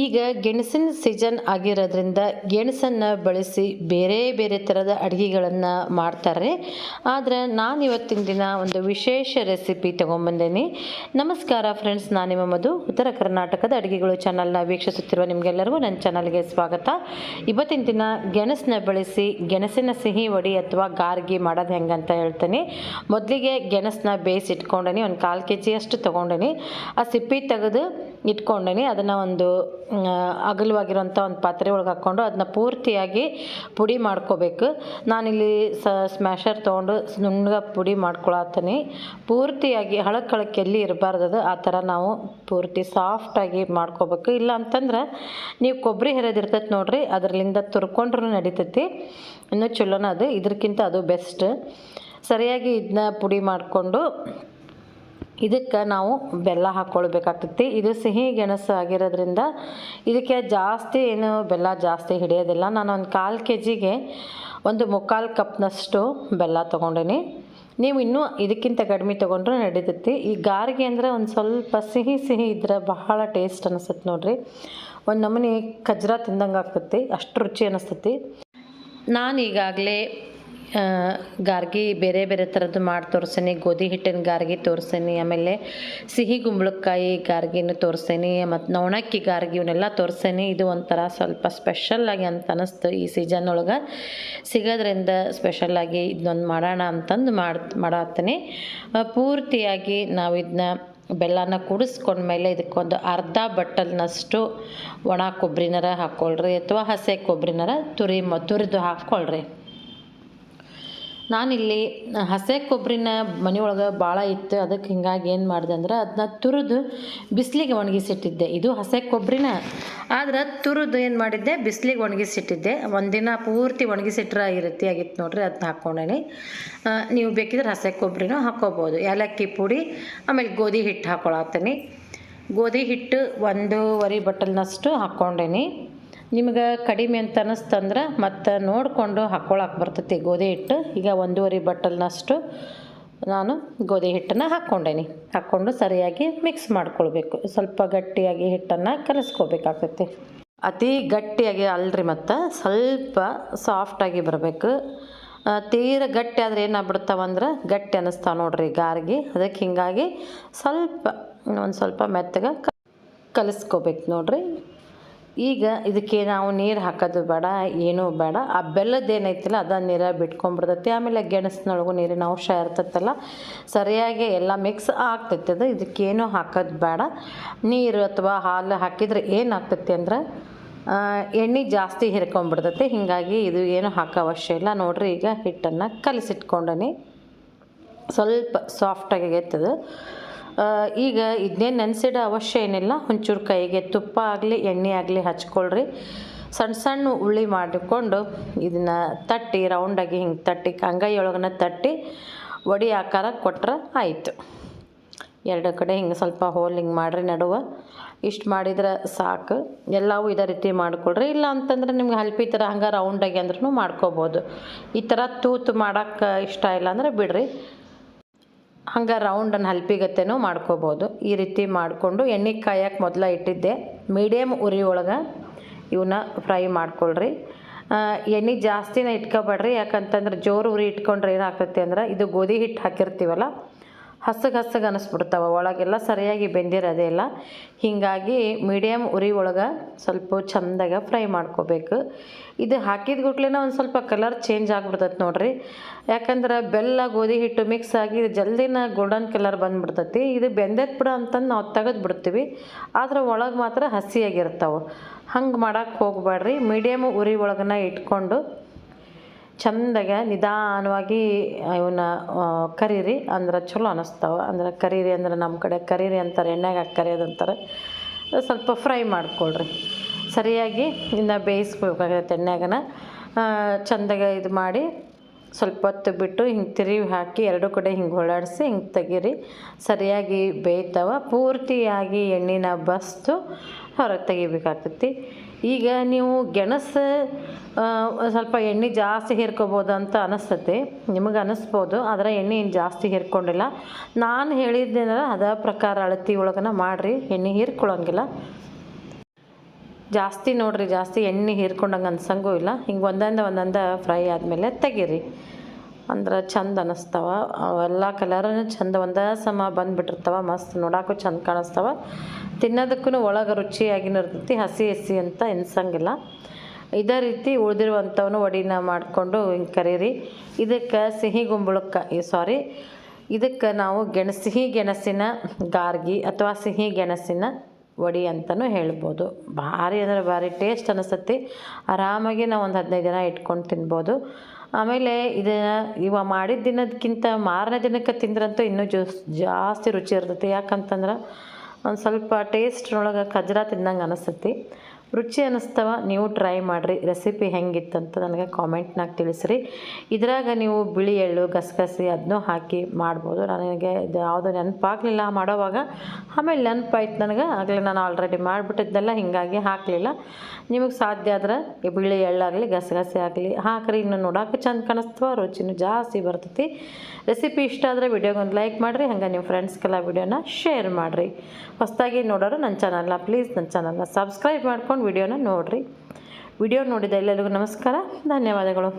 ಈಗ ಗೆಣಸಿನ ಸೀಸನ್ ಆಗಿರೋದ್ರಿಂದ ಗೆಣಸನ್ನು ಬಳಸಿ ಬೇರೆ ಬೇರೆ ಥರದ ಅಡುಗೆಗಳನ್ನು ಮಾಡ್ತಾರೆ. ಆದರೆ ನಾನು ಇವತ್ತಿನ ದಿನ ಒಂದು ವಿಶೇಷ ರೆಸಿಪಿ ತೊಗೊಂಬಂದೇನೆ. ನಮಸ್ಕಾರ ಫ್ರೆಂಡ್ಸ್, ನಾನು ನಿಮ್ಮ ಮಧು. ಉತ್ತರ ಕರ್ನಾಟಕದ ಅಡುಗೆಗಳು ಚಾನಲ್ನ ವೀಕ್ಷಿಸುತ್ತಿರುವ ನಿಮಗೆಲ್ಲರಿಗೂ ನನ್ನ ಚಾನಲ್ಗೆ ಸ್ವಾಗತ. ಇವತ್ತಿನ ದಿನ ಗೆಣಸನ್ನ ಬಳಸಿ ಗೆಣಸಿನ ಸಿಹಿ ವಡಿ ಅಥವಾ ಗಾರ್ಗಿ ಮಾಡೋದು ಹೆಂಗಂತ ಹೇಳ್ತೀನಿ. ಮೊದಲಿಗೆ ಗೆಣಸನ್ನ ಬೇಯಿಸಿಟ್ಕೊಂಡೇನಿ, ಒಂದು ಕಾಲು ಕೆ ಜಿಯಷ್ಟು ತೊಗೊಂಡೇನಿ. ಆ ಸಿಪ್ಪಿ ತೆಗೆದು ಇಟ್ಕೊಂಡೇನಿ. ಅದನ್ನು ಒಂದು ಅಗಲವಾಗಿರುವಂಥ ಒಂದು ಪಾತ್ರೆ ಒಳಗೆ ಹಾಕ್ಕೊಂಡು ಅದನ್ನ ಪೂರ್ತಿಯಾಗಿ ಪುಡಿ ಮಾಡ್ಕೋಬೇಕು. ನಾನಿಲ್ಲಿ ಸ ಸ್ಮ್ಯಾಷರ್ ತೊಗೊಂಡು ನುಣ್ಣಗೆ ಪುಡಿ ಮಾಡ್ಕೊಳತ್ತೀನಿ ಪೂರ್ತಿಯಾಗಿ ಹಳಕ್ಕಳಕ್ಕೆ ಹಳಕ್ ಎಲ್ಲಿ ಇರಬಾರ್ದು ಆ ಥರ ನಾವು ಪೂರ್ತಿ ಸಾಫ್ಟಾಗಿ ಮಾಡ್ಕೋಬೇಕು. ಇಲ್ಲ ಅಂತಂದ್ರೆ ನೀವು ಕೊಬ್ಬರಿ ಹೆರದಿರ್ತೈತೆ ನೋಡಿರಿ, ಅದರಲ್ಲಿಂದ ತುರ್ಕೊಂಡ್ರೂ ನಡೀತೈತಿ. ಇನ್ನೂ ಚಲೋನ ಅದು ಇದಕ್ಕಿಂತ ಅದು ಬೆಸ್ಟ್. ಸರಿಯಾಗಿ ಇದನ್ನ ಪುಡಿ ಮಾಡಿಕೊಂಡು ಇದಕ್ಕೆ ನಾವು ಬೆಲ್ಲ ಹಾಕ್ಕೊಳ್ಬೇಕಾಗ್ತೈತಿ ಇದು ಸಿಹಿ ಗೆಣಸು ಆಗಿರೋದ್ರಿಂದ ಇದಕ್ಕೆ ಜಾಸ್ತಿ ಏನು ಬೆಲ್ಲ ಜಾಸ್ತಿ ಹಿಡಿಯೋದಿಲ್ಲ. ನಾನು ಒಂದು ಕಾಲು ಕೆ ಜಿಗೆ ಒಂದು ಮುಕ್ಕಾಲು ಕಪ್ನಷ್ಟು ಬೆಲ್ಲ ತೊಗೊಂಡೀನಿ. ನೀವು ಇನ್ನೂ ಇದಕ್ಕಿಂತ ಕಡಿಮೆ ತೊಗೊಂಡ್ರೆ ನಡೀತೈತಿ. ಈ ಗಾರಿಗೆ ಅಂದರೆ ಒಂದು ಸ್ವಲ್ಪ ಸಿಹಿ ಸಿಹಿ ಇದ್ರೆ ಬಹಳ ಟೇಸ್ಟ್ ಅನಿಸುತ್ತೆ ನೋಡಿರಿ. ಒಂದು ನಮೂನಿ ಖಜ್ರ ತಿಂದಂಗೆ ಆಗ್ತೈತಿ. ಅಷ್ಟು ರುಚಿ ಅನಿಸ್ತೈತಿ. ನಾನು ಈಗಾಗಲೇ ಗಾರ್ಗಿ ಬೇರೆ ಬೇರೆ ಥರದ್ದು ಮಾಡಿ ತೋರಿಸೇನಿ, ಗೋಧಿ ಹಿಟ್ಟಿನ ಗಾರ್ಗಿ ತೋರಿಸೇನಿ, ಆಮೇಲೆ ಸಿಹಿ ಗುಂಬಳಕಾಯಿ ಗಾರ್ಗಿನೂ ತೋರಿಸೇನಿ, ಮತ್ತು ನವಣಕ್ಕಿ ಗಾರ್ಗಿ ಇವನ್ನೆಲ್ಲ ತೋರಿಸೇನಿ. ಇದು ಒಂಥರ ಸ್ವಲ್ಪ ಸ್ಪೆಷಲ್ಲಾಗಿ ಅಂತ ಅನ್ನಿಸ್ತು ಈ ಸೀಸನ್ ಒಳಗೆ. ಸಿಗೋದ್ರಿಂದ ಸ್ಪೆಷಲ್ಲಾಗಿ ಇದನ್ನೊಂದು ಮಾಡೋಣ ಅಂತಂದು ಮಾಡಿ, ಮಾಡತ್ತೀನಿ. ಪೂರ್ತಿಯಾಗಿ ನಾವು ಇದನ್ನ ಬೆಲ್ಲನ ಕುಡಿಸ್ಕೊಂಡ್ಮೇಲೆ ಇದಕ್ಕೊಂದು ಅರ್ಧ ಬಟ್ಟಲ್ನಷ್ಟು ಒಣ ಕೊಬ್ಬರಿನಾರ ಹಾಕ್ಕೊಳ್ರಿ ಅಥವಾ ಹಸೆ ಕೊಬ್ಬರಿನಾರ ತುರಿ ಮ, ತುರಿದು ಹಾಕ್ಕೊಳ್ರಿ ನಾನಿಲ್ಲಿ ಹಸೆ ಕೊಬ್ಬರಿನ ಮನೆಯೊಳಗೆ ಭಾಳ ಇತ್ತು. ಅದಕ್ಕೆ ಹಿಂಗಾಗಿ ಏನು ಮಾಡಿದೆ ಅಂದ್ರೆ ಅದನ್ನ ತುರಿದು ಬಿಸಿಲಿಗೆ ಒಣಗಿಸಿಟ್ಟಿದ್ದೆ. ಇದು ಹಸೆ ಕೊಬ್ಬರಿನ ಆದ್ರೆ ತುರಿದು ಏನು ಮಾಡಿದ್ದೆ? ಬಿಸಿಲಿಗೆ ಒಣಗಿಸಿಟ್ಟಿದ್ದೆ. ಒಂದಿನ ಪೂರ್ತಿ ಒಣಗಿಸಿಟ್ರೆ ಈ ರೀತಿ ಆಗಿತ್ತು ನೋಡ್ರಿ ಅದನ್ನ ಹಾಕ್ಕೊಂಡೇನಿ ನೀವು ಬೇಕಿದ್ರೆ ಹಸೆ ಕೊಬ್ಬರಿನೂ ಹಾಕ್ಕೋಬೋದು ಏಲಕ್ಕಿ ಪುಡಿ, ಆಮೇಲೆ ಗೋಧಿ ಹಿಟ್ಟು ಹಾಕ್ಕೊಳತ್ತೀನಿ ಗೋಧಿ ಹಿಟ್ಟು ಒಂದೂವರೆ ಬಟ್ಟಲ್ನಷ್ಟು ಹಾಕ್ಕೊಂಡೇನಿ ನಿಮ್ಗೆ ಕಡಿಮೆ ಅಂತ ಅನ್ನಿಸ್ತಂದ್ರೆ ಮತ್ತು ನೋಡಿಕೊಂಡು ಹಾಕ್ಕೊಳಕ್ಕೆ ಬರ್ತೈತಿ ಗೋಧಿ ಹಿಟ್ಟು. ಈಗ ಒಂದೂವರೆ ಬಟ್ಟಲ್ನಷ್ಟು ನಾನು ಗೋಧಿ ಹಿಟ್ಟನ್ನು ಹಾಕ್ಕೊಂಡೇನಿ. ಹಾಕ್ಕೊಂಡು ಸರಿಯಾಗಿ ಮಿಕ್ಸ್ ಮಾಡ್ಕೊಳ್ಬೇಕು. ಸ್ವಲ್ಪ ಗಟ್ಟಿಯಾಗಿ ಹಿಟ್ಟನ್ನು ಕಲಿಸ್ಕೋಬೇಕಾಗ್ತೈತಿ. ಅತಿ ಗಟ್ಟಿಯಾಗಿ ಅಲ್ಲರಿ ಮತ್ತು ಸ್ವಲ್ಪ ಸಾಫ್ಟಾಗಿ ಬರಬೇಕು. ತೀರ ಗಟ್ಟಿ ಆದರೆ ಏನಾಗ್ಬಿಡ್ತಾವಂದ್ರೆ ಗಟ್ಟಿ ಅನ್ನಿಸ್ತಾವೆ ನೋಡ್ರಿ ಗಾರ್ಗಿ. ಅದಕ್ಕೆ ಹಿಂಗಾಗಿ ಸ್ವಲ್ಪ, ಒಂದು ಸ್ವಲ್ಪ ಮೆತ್ತಗೆ ಕಲಿಸ್ಕೋಬೇಕು ನೋಡ್ರಿ. ಈಗ ಇದಕ್ಕೆ ನಾವು ನೀರು ಹಾಕೋದು ಬೇಡ ಏನೂ ಬೇಡ. ಆ ಬೆಲ್ಲದ ಏನೈತಿಲ್ಲ ಅದ ನೀರ ಬಿಟ್ಕೊಂಡ್ಬಿಡ್ತೈತಿ. ಆಮೇಲೆ ಗೆಣಸಿನೊಳಗೂ ನೀರಿನ ಅಂಶ ಇರ್ತೈತಲ್ಲ ಸರಿಯಾಗಿ ಎಲ್ಲ ಮಿಕ್ಸ್ ಆಗ್ತೈತೆ ಅದು. ಇದಕ್ಕೇನು ಹಾಕೋದು ಬೇಡ. ನೀರು ಅಥವಾ ಹಾಲು ಹಾಕಿದ್ರೆ ಏನಾಗ್ತೈತಿ ಅಂದ್ರೆ ಎಣ್ಣೆ ಜಾಸ್ತಿ ಹಿರ್ಕೊಂಡ್ಬಿಡ್ತೈತಿ. ಹೀಗಾಗಿ ಇದು ಏನು ಹಾಕೋ ಅವಶ್ಯ ಇಲ್ಲ. ನೋಡ್ರಿ ಈಗ ಹಿಟ್ಟನ್ನು ಕಲಸಿಟ್ಕೊಂಡನಿ. ಸ್ವಲ್ಪ ಸಾಫ್ಟಾಗಿ ಆ, ಈಗ ಇದನ್ನೇ ನೆನೆಸಿಡೋ ಅವಶ್ಯ ಏನಿಲ್ಲ, ಒಂಚೂರು ಕೈಗೆ ತುಪ್ಪ ಆಗಲಿ, ಎಣ್ಣೆ ಆಗಲಿ ಹಚ್ಕೊಳ್ರಿ. ಸಣ್ಣ ಸಣ್ಣ ಉಳ್ಳಿ ಮಾಡಿಕೊಂಡು ಇದನ್ನು ತಟ್ಟಿ ರೌಂಡಾಗಿ ಹಿಂಗೆ ತಟ್ಟಿ ಅಂಗೈ ಒಳಗನ ತಟ್ಟಿ, ವಡಿ ಆಕಾರ ಕೊಟ್ರೆ ಆಯಿತು. ಎರಡು ಕಡೆ ಹಿಂಗೆ ಸ್ವಲ್ಪ ಹೋಲ್ ಹಿಂಗೆ ಮಾಡಿರಿ ನಡುವೆ. ಇಷ್ಟು ಮಾಡಿದ್ರೆ ಸಾಕು. ಎಲ್ಲವೂ ಇದೇ ರೀತಿ ಮಾಡ್ಕೊಳ್ರಿ. ಇಲ್ಲ ಅಂತಂದ್ರೆ ನಿಮ್ಗೆ ಹಲ್ಪಿ ಥರ ಹಂಗೆ ರೌಂಡಾಗಿ ಅಂದ್ರೂ ಮಾಡ್ಕೋಬೋದು. ಈ ಥರ ತೂತು ಮಾಡೋಕ್ಕೆ ಇಷ್ಟ ಇಲ್ಲ ಅಂದರೆ ಬಿಡ್ರಿ. ಹಂಗೆ ರೌಂಡನ್ನು ಹಲ್ಪಿಗತ್ತೆನೂ ಮಾಡ್ಕೋಬೋದು. ಈ ರೀತಿ ಮಾಡಿಕೊಂಡು ಎಣ್ಣೆ ಕಾಯಕ್ಕೆ ಮೊದಲ ಇಟ್ಟಿದ್ದೆ. ಮೀಡಿಯಮ್ ಉರಿ ಒಳಗೆ ಇವನ್ನ ಫ್ರೈ ಮಾಡ್ಕೊಳ್ರಿ. ಎಣ್ಣೆ ಜಾಸ್ತಿನ ಇಟ್ಕೊಬೇಡ್ರಿ. ಯಾಕಂತಂದ್ರೆ ಜೋರು ಉರಿ ಇಟ್ಕೊಂಡ್ರೆ ಏನಾಗ್ತೈತಿ ಅಂದ್ರೆ ಇದು ಗೋಧಿ ಹಿಟ್ಟು ಹಾಕಿರ್ತೀವಲ್ಲ ಹಸಗೆ ಹಸಗೆ ಅನ್ನಿಸ್ಬಿಡ್ತಾವೆ ಒಳಗೆಲ್ಲ ಸರಿಯಾಗಿ ಬೆಂದಿರೋದೇ ಇಲ್ಲ. ಹೀಗಾಗಿ ಮೀಡಿಯಮ್ ಉರಿ ಒಳಗೆ ಸ್ವಲ್ಪ ಚಂದಾಗ ಫ್ರೈ ಮಾಡ್ಕೋಬೇಕು. ಇದು ಹಾಕಿದ ಗುಟ್ಲೆನ ಒಂದು ಸ್ವಲ್ಪ ಕಲರ್ ಚೇಂಜ್ ಆಗಿಬಿಡ್ತೈತೆ ನೋಡಿರಿ. ಯಾಕಂದ್ರೆ ಬೆಲ್ಲ, ಗೋಧಿ ಹಿಟ್ಟು ಮಿಕ್ಸ್ ಆಗಿ ಜಲ್ದಿನ ಗೋಲ್ಡನ್ ಕಲರ್ ಬಂದ್ಬಿಡ್ತೈತಿ. ಇದು ಬೆಂದೈತೆ ಬಿಡ ಅಂತಂದು ನಾವು ತೆಗೆದು ಬಿಡ್ತೀವಿ. ಆದ್ರೆ ಒಳಗೆ ಮಾತ್ರ ಹಸಿಯಾಗಿರ್ತಾವೆ. ಹಂಗೆ ಮಾಡೋಕ್ಕೆ ಹೋಗಬೇಡ್ರಿ ಮೀಡಿಯಮ್ ಉರಿ ಒಳಗನ ಇಟ್ಕೊಂಡು ಚಂದಾಗ ನಿಧಾನವಾಗಿ ಇವನ್ನ ಕರೀರಿ ಅಂದ್ರೆ ಚಲೋ ಅನ್ನಿಸ್ತಾವೆ ಅಂದ್ರೆ ಕರೀರಿ ಅಂದ್ರೆ ನಮ್ಮ ಕಡೆ ಕರೀರಿ ಅಂತಾರೆ, ಎಣ್ಣೆಗೆ ಹಾಕಿ ಅಂತಾರೆ. ಸ್ವಲ್ಪ ಫ್ರೈ ಮಾಡಿಕೊಳ್ರಿ. ಸರಿಯಾಗಿ ಇನ್ನು ಬೇಯಿಸ್ಬೇಕಾಗತ್ತೆ ಎಣ್ಣೆಗನ. ಚಂದಾಗೆ ಇದು ಮಾಡಿ ಸ್ವಲ್ಪ ಹೊತ್ತು ಬಿಟ್ಟು ಹಿಂಗೆ ತಿರುವಿ ಹಾಕಿ ಎರಡು ಕಡೆ ಹಿಂಗೆ ಹೊಳಾಡಿಸಿ ಹಿಂಗೆ ತೆಗೀರಿ. ಸರಿಯಾಗಿ ಬೇಯ್ತಾವ. ಪೂರ್ತಿಯಾಗಿ ಎಣ್ಣೆನ ಬಸ್ತು ಹೊರಗೆ ತೆಗಿಬೇಕಾಗ್ತೈತಿ. ಈಗ ನೀವು ಗೆಣಸು ಸ್ವಲ್ಪ ಎಣ್ಣೆ ಜಾಸ್ತಿ ಹೇರ್ಕೋಬೋದು ಅಂತ ಅನಿಸ್ತತಿ ನಿಮಗೆ ಅನ್ನಿಸ್ಬೋದು ಆದರೆ ಎಣ್ಣೆ ಏನು ಜಾಸ್ತಿ ಹೇರ್ಕೊಂಡಿಲ್ಲ. ನಾನು ಹೇಳಿದ್ದೇನಲ್ಲ ಅದ ಪ್ರಕಾರ ಅಳತಿ ಒಳಗನ ಮಾಡಿರಿ, ಎಣ್ಣೆ ಹೀರ್ಕೊಳ್ಳೋಂಗಿಲ್ಲ. ಜಾಸ್ತಿ ನೋಡಿರಿ, ಜಾಸ್ತಿ ಎಣ್ಣೆ ಹೀರ್ಕೊಂಡಂಗೆ ಅನ್ಸಂಗೂ ಇಲ್ಲ. ಹಿಂಗೆ ಒಂದೊಂದು ಒಂದೊಂದು ಫ್ರೈ ಆದಮೇಲೆ ತೆಗೀರಿ. ಅಂದ್ರೆ ಚಂದ ಅನ್ನಿಸ್ತಾವ ಅವೆಲ್ಲ ಕಲರನ್ನು ಚಂದ ಒಂದೇ ಸಮ ಬಂದುಬಿಟ್ಟಿರ್ತಾವ. ಮಸ್ತ್ ನೋಡೋಕ್ಕೂ ಚಂದ ಕಾಣಿಸ್ತಾವ. ತಿನ್ನೋದಕ್ಕೂ ಒಳಗೆ ರುಚಿಯಾಗಿನೂ ಇರ್ತೈತಿ. ಹಸಿ ಹಸಿ ಅಂತ ಎನ್ಸಂಗಿಲ್ಲ ಇದೇ ರೀತಿ ಉಳಿದಿರುವಂಥವನು ವಡಿನ ಮಾಡಿಕೊಂಡು ಹಿಂಗೆ ಕರೀರಿ. ಇದಕ್ಕೆ ಸಿಹಿ ಗುಂಬಳಕ್ಕೆ ಸಾರಿ. ಇದಕ್ಕೆ ನಾವು ಗೆಣ, ಸಿಹಿ ಗೆಣಸಿನ ಗಾರ್ಗಿ ಅಥವಾ ಸಿಹಿ ಗೆಣಸಿನ ವಡಿ ಅಂತಲೂ ಹೇಳ್ಬೋದು. ಭಾರಿ ಅಂದರೆ ಭಾರಿ ಟೇಸ್ಟ್ ಅನಿಸ್ತತಿ. ಆರಾಮಾಗಿ ನಾವು ಒಂದು ಹದಿನೈದು ದಿನ ಇಟ್ಕೊಂಡು ತಿನ್ಬೋದು. ಆಮೇಲೆ ಇದನ್ನು ಇವ ಮಾಡಿದ ದಿನದಕ್ಕಿಂತ ಮಾರನೇ ದಿನಕ್ಕೆ ತಿಂದ್ರಂತೂ ಇನ್ನೂ ಜೋ ಜಾಸ್ತಿ ರುಚಿ ಇರ್ತೈತಿ. ಯಾಕಂತಂದ್ರೆ ಒಂದು ಸ್ವಲ್ಪ ಟೇಸ್ಟ್ನೊಳಗೆ ಖಜ್ರ ತಿಂದಂಗೆ ಅನಿಸ್ತತಿ. ರುಚಿ ಅನ್ನಿಸ್ತವ ನೀವು ಟ್ರೈ ಮಾಡಿರಿ. ರೆಸಿಪಿ ಹೆಂಗಿತ್ತಂತ ನನಗೆ ಕಾಮೆಂಟ್ನಾಗ ತಿಳಿಸ್ರಿ. ಇದ್ರಾಗ ನೀವು ಬಿಳಿ ಎಳ್ಳು, ಗಸಗಸೆ ಅದನ್ನೂ ಹಾಕಿ ಮಾಡ್ಬೋದು. ನನಗೆ ಇದು ಯಾವುದೂ ನೆನಪಾಗಲಿಲ್ಲ ಮಾಡೋವಾಗ. ಆಮೇಲೆ ನೆನಪಾಯ್ತು ನನಗೆ. ಆಗಲೇ ನಾನು ಆಲ್ರೆಡಿ ಮಾಡಿಬಿಟ್ಟಿದ್ದೆಲ್ಲ ಹೀಗಾಗಿ ಹಾಕಲಿಲ್ಲ. ನಿಮಗೆ ಸಾಧ್ಯ ಆದ್ರೆ ಈ ಬಿಳಿ ಎಳ್ಳಾಗಲಿ, ಗಸಗಸೆ ಆಗಲಿ ಹಾಕ್ರಿ. ಇನ್ನು ನೋಡೋಕೆ ಚಂದ ಕಾಣಿಸ್ತವ ರುಚಿನೂ ಜಾಸ್ತಿ ಬರ್ತೈತಿ. ರೆಸಿಪಿ ಇಷ್ಟ ಆದರೆ ವಿಡಿಯೋಗೊಂದು ಲೈಕ್ ಮಾಡಿರಿ. ಹಂಗೆ ನಿಮ್ಮ ಫ್ರೆಂಡ್ಸ್ಗೆಲ್ಲ ವಿಡಿಯೋನ ಶೇರ್ ಮಾಡಿರಿ. ಹೊಸದಾಗಿ ನೋಡೋರು ನನ್ನ ಚಾನಲ್ನ ಪ್ಲೀಸ್ ನನ್ನ ಚಾನಲ್ನ ಸಬ್ಸ್ಕ್ರೈಬ್ ಮಾಡ್ಕೊಂಡು ವಿಡಿಯೋನ ನೋಡಿರಿ. ವಿಡಿಯೋ ನೋಡಿದ ಎಲ್ಲರಿಗೂ ನಮಸ್ಕಾರ. ಧನ್ಯವಾದಗಳು.